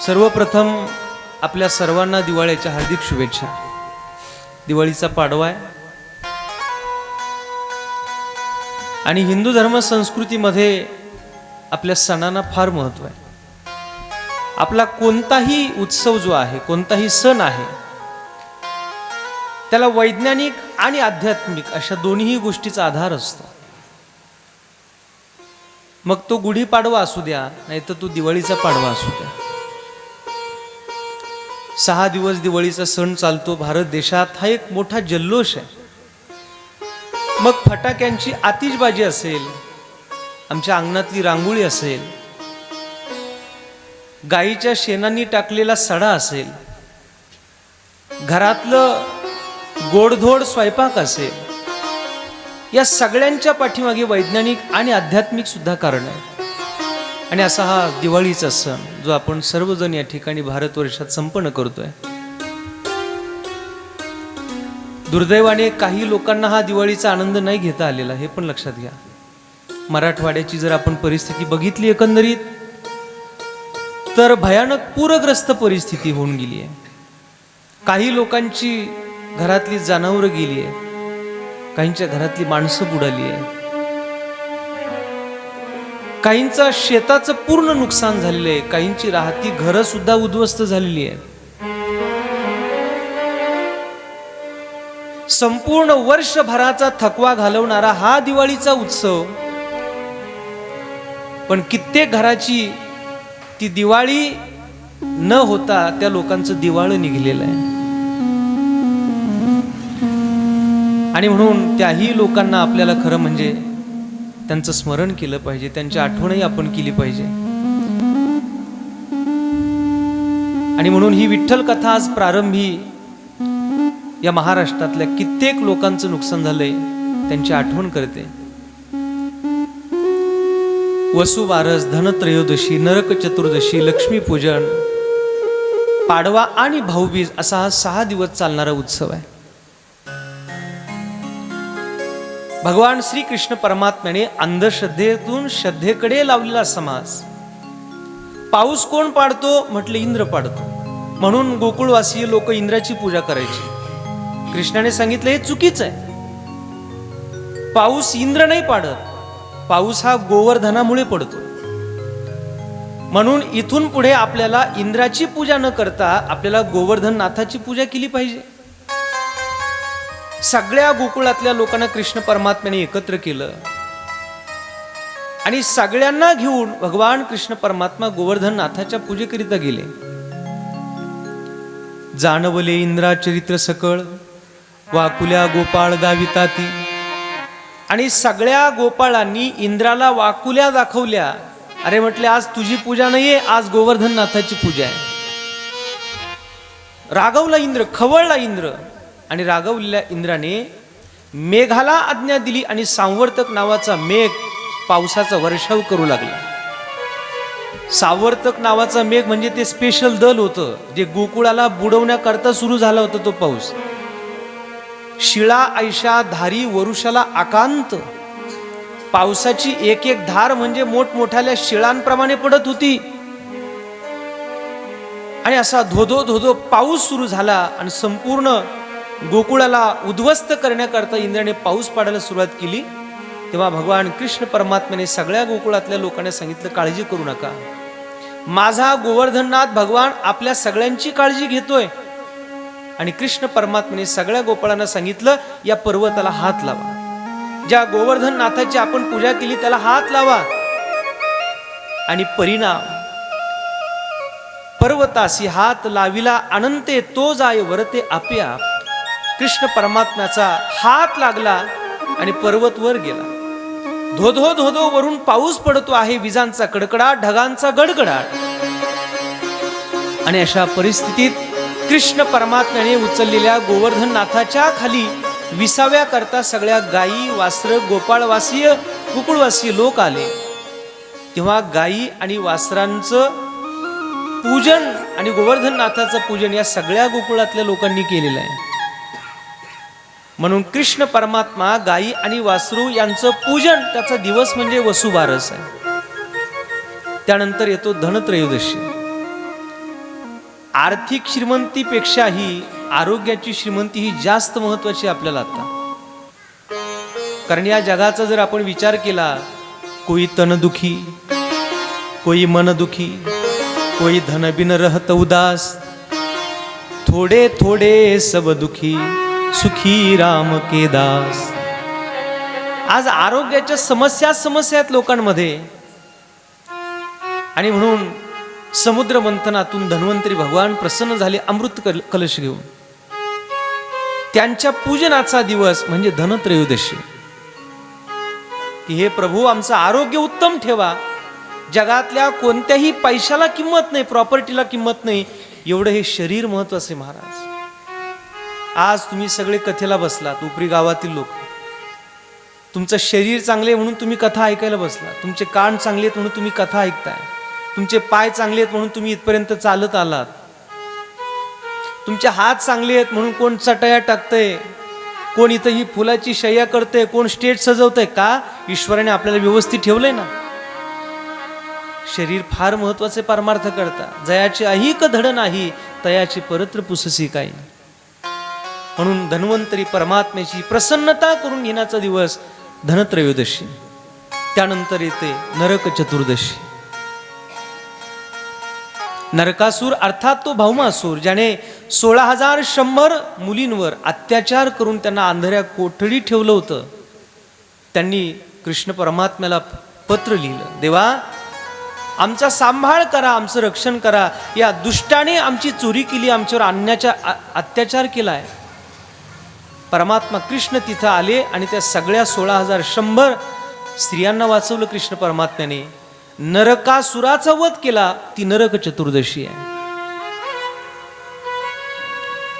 सर्वप्रथम आपल्या सर्वांना दिवाळीच्या हार्दिक शुभेच्छा. दिवाळीचा पाडवा आहे. आणि हिंदू धर्म संस्कृतीमध्ये आपल्या सणांना फार महत्त्व आहे. आपला कोणताही उत्सव जो आहे कोणताही सण आहे त्याला वैज्ञानिक आणि आध्यात्मिक अशा दोन्ही गोष्टीचा आधार असतो. मग तो गुढीपाडवा असू द्या नाही तर तो दिवाळीचा पाडवा असू द्या. सहा दिवस दिवाळीचा सण चालतो. भारत देशात हा एक मोठा जल्लोष आहे. मग फटाक्यांची आतिषबाजी असेल आमच्या अंगणातली रांगोळी असेल गाईच्या शेणांनी टाकलेला सडा असेल घरातलं गोडधोड स्वयंपाक असेल या सगळ्यांच्या पाठीमागे वैज्ञानिक आणि आध्यात्मिक सुद्धा कारण आहे. आणि असा हा दिवाळीचा सण जो आपण सर्वजण या ठिकाणी भारतवर्षात संपन्न करतोय. दुर्दैवाने काही लोकांना हा दिवाळीचा आनंद नाही घेता आलेला हे पण लक्षात घ्या. मराठवाड्याची जर आपण परिस्थिती बघितली एकंदरीत तर भयानक पूरग्रस्त परिस्थिती होऊन गेली आहे. काही लोकांची घरातली जनावरं गेली आहे. काहींच्या घरातली माणसं बुडाली आहे काहींचा शेताचं पूर्ण नुकसान झालेलं आहे. काहींची राहती घरं सुद्धा उद्ध्वस्त झालेली आहेत. संपूर्ण वर्षभराचा थकवा घालवणारा हा दिवाळीचा उत्सव पण कित्येक घराची ती दिवाळी न होता त्या लोकांचं दिवाळं निघलेलं आहे. आणि म्हणून त्याही लोकांना आपल्याला खरं म्हणजे त्यांचं स्मरण केलं पाहिजे त्यांची आठवणही आपण केली पाहिजे. आणि म्हणून ही विठ्ठल कथा आज प्रारंभी या महाराष्ट्रातल्या कित्येक लोकांचं नुकसान झालंय त्यांची आठवण करते. वसुबारस धनत्रयोदशी नरक चतुर्दशी लक्ष्मीपूजन पाडवा आणि भाऊबीज असा हा सहा दिवस चालणारा उत्सव आहे. भगवान श्री कृष्ण परमात्म्याने अंधश्रद्धेतून श्रद्धेकडे लावलेला समाज पाऊस कोण पाडतो? म्हटलं इंद्र पाडतो. म्हणून गोकुळवासीय लोक इंद्राची पूजा करायची. कृष्णाने सांगितलं हे चुकीचं आहे. पाऊस इंद्र नाही पाडत. पाऊस हा गोवर्धनामुळे पडतो. म्हणून इथून पुढे आपल्याला इंद्राची पूजा न करता आपल्याला गोवर्धन नाथाची पूजा केली पाहिजे. सगळ्या गोकुळातल्या लोकांना कृष्ण परमात्म्याने एकत्र केलं. आणि सगळ्यांना घेऊन भगवान कृष्ण परमात्मा गोवर्धन नाथाच्या पूजेकरिता गेले. जाणवले इंद्रा चरित्र सकळ वाकुल्या गोपाळ गाविताती. आणि सगळ्या गोपाळांनी इंद्राला वाकुल्या दाखवल्या. अरे म्हटले आज तुझी पूजा नाहीये आज गोवर्धन नाथाची पूजा आहे. रागवला इंद्र खवळला इंद्र. आणि रागवलेल्या इंद्राने मेघाला आज्ञा दिली आणि सांवर्तक नावाचा मेघ पावसाचा वर्षाव करू लागला. सावर्तक नावाचा मेघ म्हणजे ते स्पेशल दल होतं जे गोकुळाला बुडवण्याकरता सुरू झाला होता तो पाऊस. शिळा ऐशा धारी वरुषाला आकांत. पावसाची एक एक धार म्हणजे मोठमोठ्याल्या शिळांप्रमाणे पडत होती. आणि असा धोधो धोधो पाऊस सुरू झाला आणि संपूर्ण गोकुळाला उद्ध्वस्त करण्याकरता इंद्राने पाऊस पाडायला सुरुवात केली. तेव्हा भगवान कृष्ण परमात्म्याने सगळ्या गोकुळातल्या लोकांना सांगितलं काळजी करू नका. माझा गोवर्धननाथ भगवान आपल्या सगळ्यांची काळजी घेतोय. आणि कृष्ण परमात्म्याने सगळ्या गोपाळांना सांगितलं या पर्वताला हात लावा. ज्या गोवर्धन नाथाची आपण पूजा केली त्याला हात लावा. आणि परिणाम. पर्वतासी हात लाविला अनंते तो जाय वरते आपल्या कृष्ण परमात्म्याचा हात लागला आणि पर्वत वर गेला. धोधो धोधो वरून पाऊस पडतो आहे विजांचा कडकडाट ढगांचा गडगडाट. आणि अशा परिस्थितीत कृष्ण परमात्म्याने उचललेल्या गोवर्धन नाथाच्या खाली विसाव्या करता सगळ्या गायी वास्त्र गोपाळवासीय कुकुळवासीय लोक आले. तेव्हा गायी आणि वासरांचं पूजन आणि गोवर्धन नाथाचं पूजन या सगळ्या गोकुळातल्या लोकांनी केलेलं आहे. म्हणून कृष्ण परमात्मा गायी आणि वासरू यांचं पूजन त्याचा दिवस म्हणजे वसुबारस आहे. त्यानंतर येतो धनत्रयोदशी. आर्थिक श्रीमंतीपेक्षाही आरोग्याची श्रीमंती ही जास्त महत्वाची आपल्याला आता. कारण या जगाचा जर आपण विचार केला कोई तन दुखी कोई मनदुखी कोई धन बिन रहत उदास थोडे थोडे सब दुखी सुखी राम के दास. आज आरोग्याच्या समस्या समस्या आहेत लोकांमध्ये. आणि म्हणून समुद्र मंथनातून धन्वंतरी भगवान प्रसन्न झाले अमृत कल- कलश घेऊन. त्यांच्या पूजनाचा दिवस म्हणजे धनत्रयोदशी. की हे प्रभू आमचं आरोग्य उत्तम ठेवा. जगातल्या कोणत्याही पैशाला किंमत नाही प्रॉपर्टीला किंमत नाही एवढं हे शरीर महत्वाचं आहे महाराज. आज तुम्ही सगळे कथेला बसलात उपरी गावातील लोक. तुमचं शरीर चांगले आहे म्हणून तुम्ही कथा ऐकायला बसला तुमचे कान चांगले आहेत म्हणून तुम्ही कथा ऐकताय. तुमचे पाय चांगले आहेत म्हणून तुम्ही इथपर्यंत चालत आलात. तुमचे हात चांगले आहेत म्हणून कोण चटया टाकतंय? कोण इथं ही फुलाची शय्या करतंय? कोण स्टेज सजवतंय? का? ईश्वराने आपल्याला व्यवस्थित ठेवलंय ना? शरीर फार महत्त्वाचे परमार्थ करता. जयाची अहिक धड नाही तयाची परत्र पुससी काही म्हणून धन्वंतरी परमात्म्याची प्रसन्नता करून घेण्याचा दिवस धनत्रयोदशी त्यानंतर येते नरक चतुर्दशी. नरकासूर अर्थात तो भाऊमासूर ज्याने सोळा हजार शंभर मुलींवर अत्याचार करून त्यांना अंधाऱ्या कोठडी ठेवलं होतं त्यांनी कृष्ण परमात्म्याला पत्र लिहिलं देवा आमचा सांभाळ करा आमचं रक्षण करा या दुष्टाने आमची चोरी केली आमच्यावर आणण्याचा अत्याचार केला आहे परमात्मा कृष्ण तिथं आले आणि त्या सगळ्या सोळा हजार शंभर स्त्रियांना वाचवलं कृष्ण परमात्म्याने. नरकासुराचा वध केला ती नरक चतुर्दशी आहे.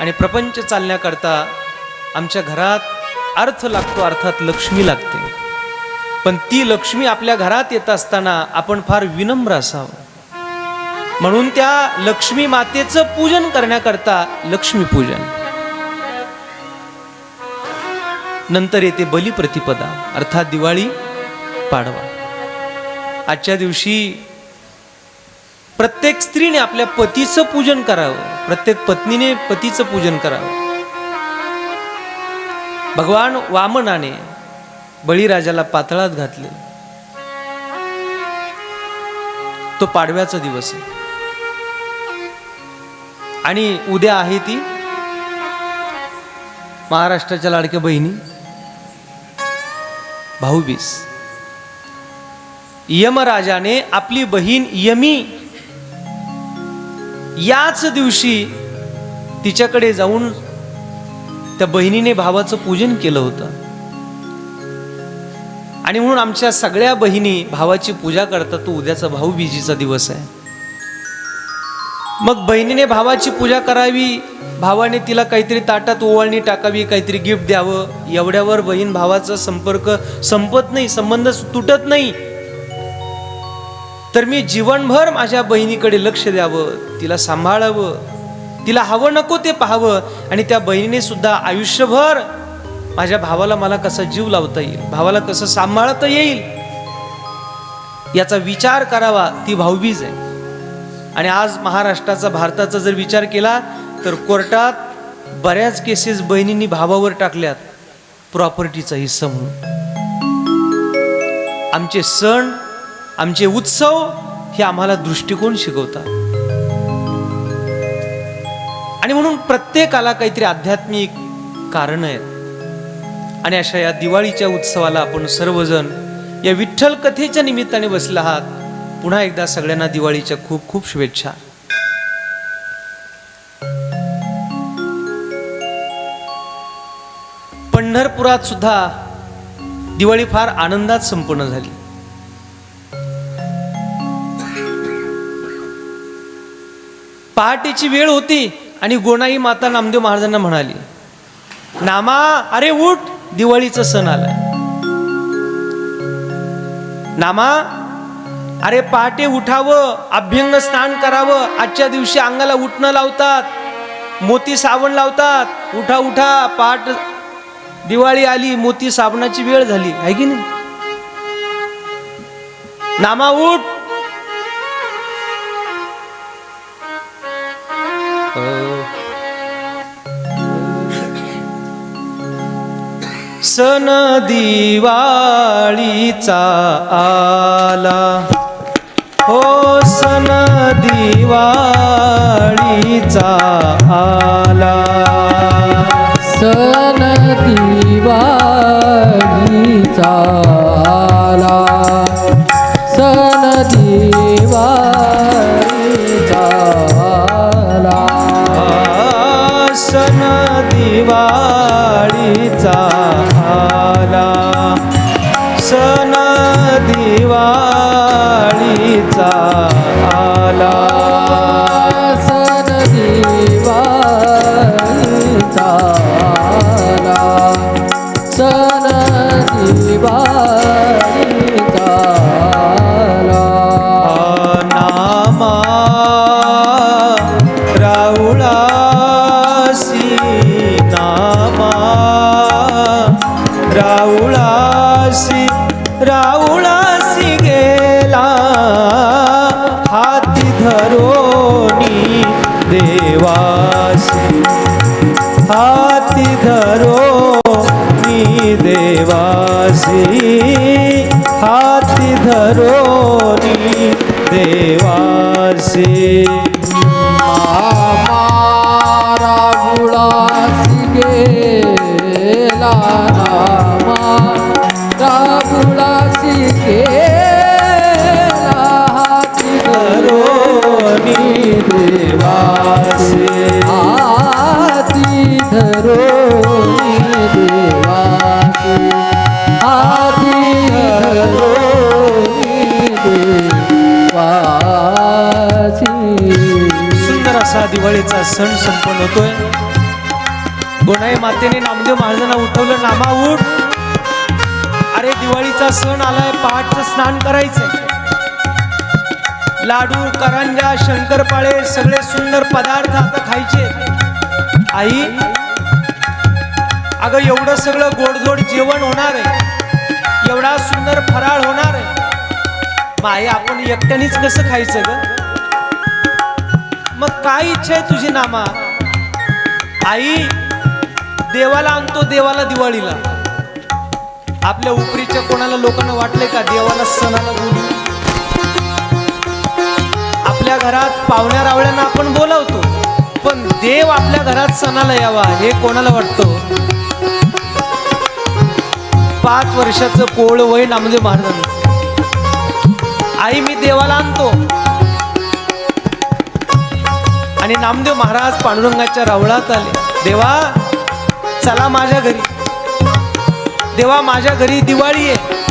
आणि प्रपंच चालण्याकरता आमच्या घरात अर्थ लागतो अर्थात लक्ष्मी लागते. पण ती लक्ष्मी आपल्या घरात येत असताना आपण फार विनम्र असावं. म्हणून त्या लक्ष्मी मातेचं पूजन करण्याकरता लक्ष्मी नंतर येते बलिप्रतिपदा अर्थात दिवाळी पाडवा. आजच्या दिवशी प्रत्येक स्त्रीने आपल्या पतीचं पूजन करावं. प्रत्येक पत्नीने पतीचं पूजन करावं. भगवान वामनाने बळीराजाला पातळात घातले. तो पाडव्याचा दिवस आहे. आणि उद्या आहे ती महाराष्ट्राच्या लाडक्या बहिणी. भाऊबीज. यमराजाने आपली बहीण यमी याच दिवशी तिच्याकडे जाऊन त्या बहिणीने भावाचं पूजन केलं होतं. आणि म्हणून आमच्या सगळ्या बहिणी भावाची पूजा करतात तो उद्याचा भाऊबीजीचा दिवस आहे. मग बहिणीने भावाची पूजा करावी भावाने तिला काहीतरी ताटात ओवाळणी टाकावी काहीतरी गिफ्ट द्यावं. एवढ्यावर बहीण भावाचा संपर्क संपत नाही संबंध तुटत नाही. तर मी जीवनभर माझ्या बहिणीकडे लक्ष द्यावं तिला सांभाळावं तिला हवं नको ते पाहावं. आणि त्या बहिणीने सुद्धा आयुष्यभर माझ्या भावाला मला कसा जीव लावता येईल भावाला कसं सांभाळता येईल याचा विचार करावा ती भाऊबीज आहे. आणि आज महाराष्ट्राचा भारताचा जर विचार केला तर कोर्टात बऱ्याच केसेस बहिणींनी भावावर टाकल्यात. प्रॉपर्टीचा हिस्सा म्हणून. आमचे सण आमचे उत्सव हे आम्हाला दृष्टिकोन शिकवतात. आणि म्हणून प्रत्येकाला काहीतरी आध्यात्मिक कारण आहेत. आणि अशा या दिवाळीच्या उत्सवाला आपण सर्वजण या विठ्ठल कथेच्या निमित्ताने बसले आहात. पुन्हा एकदा सगळ्यांना दिवाळीच्या खूप खूप शुभेच्छा. पंढरपुरात सुद्धा दिवाळी फार आनंदात संपन्न झाली. पहाटेची वेळ होती आणि गोनाई माता नामदेव महाराजांना म्हणाली नामा अरे उठ दिवाळीचा सण आलाय नामा अरे पहाटे उठावं अभ्यंग स्नान करावं आजच्या दिवशी अंगाला उठणं लावतात मोती सावण लावतात उठा उठा पहाट दिवाळी आली मोती साबणाची वेळ झाली. आहे की नाही? नामा उठ. सन दिवाळीचा आला. हो सन दिवाळीचा आला. सन भक्ती वाढीचा नामा रागुळासी गेला हाती धरोनी देवासी हाती धरोनी देवासी हाती धरोनी देवासी सुंदर असा दिवाळीचा सण संपन्न होतोय. गोनाई मातेने नामदेव महाराजांना उठवलं नामा उठ अरे दिवाळीचा सण आलाय पहाटचं स्नान करायचंय. लाडू करंजा शंकरपाळे सगळे सुंदर पदार्थ आता खायचे. आई अगं एवढं सगळं गोडधोड जेवण होणार आहे. एवढा सुंदर फराळ होणार आहे. मग आई आपण एकट्यानेच कसं खायचं ग? मग काय इच्छा आहे तुझी नामा? आई देवाला आणतो देवाला दिवाळीला. आपल्या उपरीच्या कोणाला लोकांना वाटले का देवाला सणाला बोलू आपल्या घरात पाहुण्या रावळ्यांना आपण बोलावतो पण देव आपल्या घरात सणाला यावा हे कोणाला वाटतं? पाच वर्षाचं कोळ वय नामदेव म्हणजे महाराजांचं. आई मी देवाला आणतो. आणि नामदेव महाराज पांडुरंगाच्या रावळात आले. देवा चला माझ्या घरी. देवा माझ्या घरी दिवाळी आहे.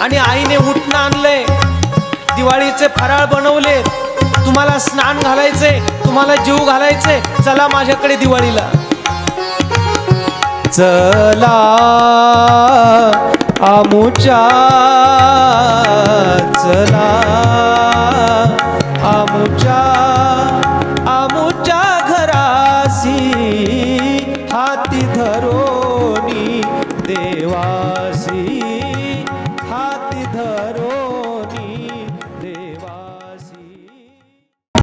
आणि आईने उठणं आणलंय. दिवाळीचे फराळ बनवले. तुम्हाला स्नान घालायचे तुम्हाला जीव घालायचे चला माझ्याकडे दिवाळीला. चला आमुच्या चला